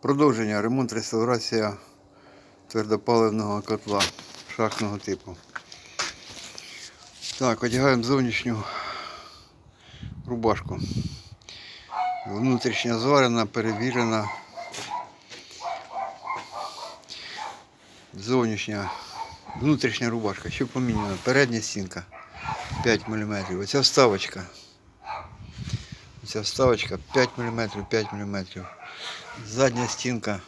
Продовження, ремонт, реставрація твердопаливного котла шахтного типу. Так, одягаємо зовнішню рубашку. Внутрішня зварена, перевірена. Зовнішня, внутрішня рубашка, що поміняна. Передня стінка 5 мм. Оця вставочка. Ця вставочка 5 мм, 5 мм. Задня стінка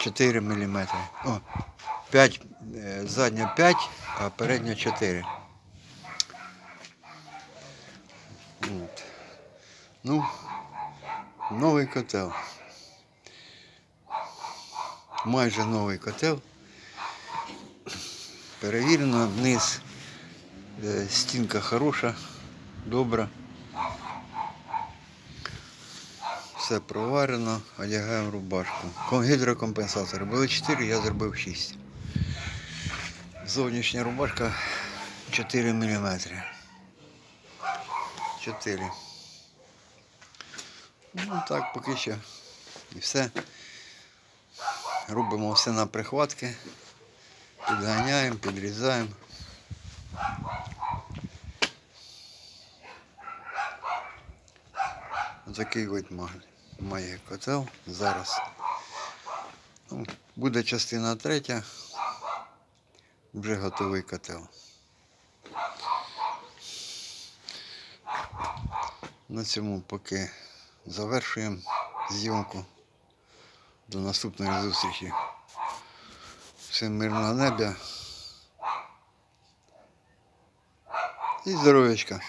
4 мм. О, 5, е, задня 5, а передня 4. От. Ну, новий котел. Майже новий котел. Перевірено, вниз е, стінка хороша, добра. Все проварено, одягаємо рубашку. Ком- Гідрокомпенсатори. Були 4, я зробив 6. Зовнішня рубашка 4 мм. 4. Ну так, поки що. І все. Робимо все на прихватки. Підганяємо, підрізаємо. Такий от маг- має котел зараз. Ну, буде частина третя. Вже готовий котел. На цьому поки завершуємо зйомку. До наступної зустрічі. Всім мирного неба. І здоров'ячка.